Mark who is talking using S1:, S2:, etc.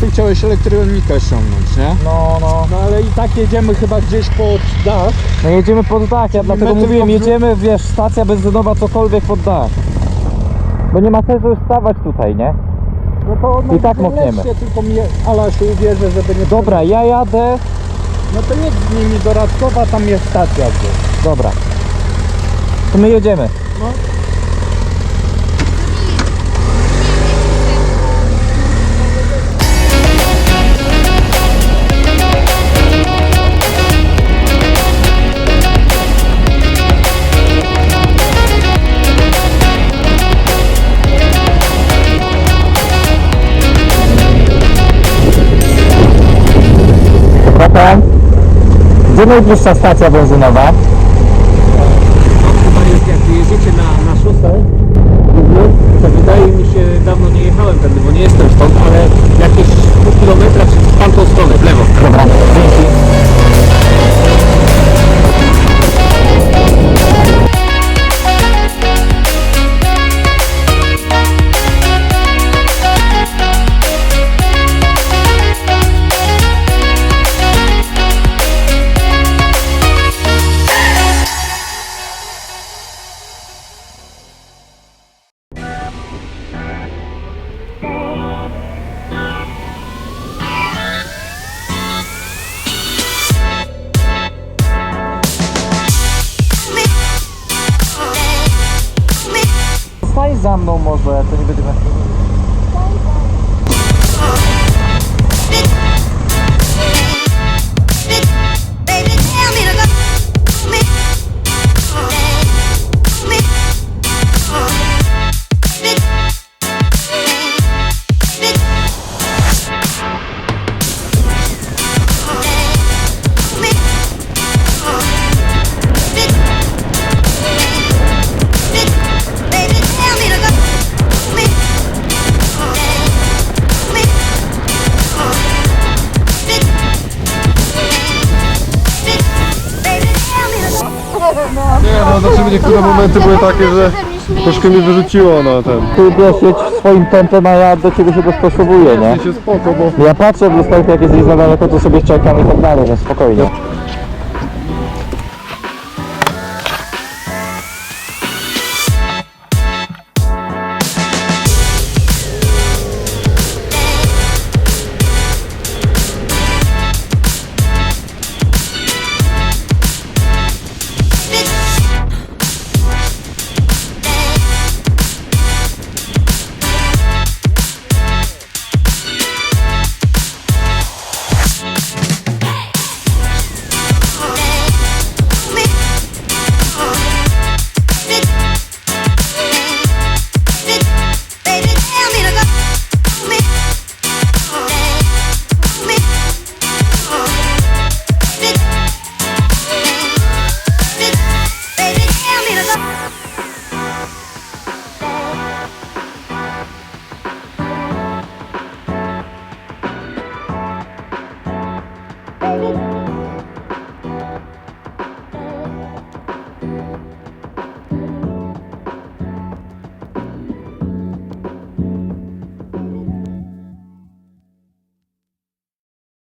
S1: Ty chciałeś elektronika ściągnąć, nie?
S2: No, no.
S1: No ale i tak jedziemy chyba gdzieś pod dach.
S2: No jedziemy pod dach, ja dlatego
S1: metr
S2: mówiłem, jedziemy, wiesz, stacja benzynowa, cokolwiek pod dach. Bo nie ma sensu już stawać tutaj, nie?
S1: No to
S2: I tak mokniemy.
S1: tylko mi Ala się uwierzy, żeby nie...
S2: Dobra, ja jadę.
S1: No to jedź z nimi do Radkowa, tam jest stacja gdzieś.
S2: Dobra. To my jedziemy.
S1: No.
S2: Zatem, gdzie najbliższa stacja benzynowa?
S3: chyba jest jak jedziecie na, na szóstą,
S2: zam mną może, to nie będzie
S4: na chwilę. Znaczy niektóre momenty były takie, że troszkę mnie wyrzuciło na ten.
S2: Ty wiesz, jedź swoim tempem, a ja do ciebie się dostosowuję, nie?
S4: się spoko, bo
S2: Ja patrzę w lusterkę, jak jest za daleko, to sobie czekam i tak dalej, więc spokojnie.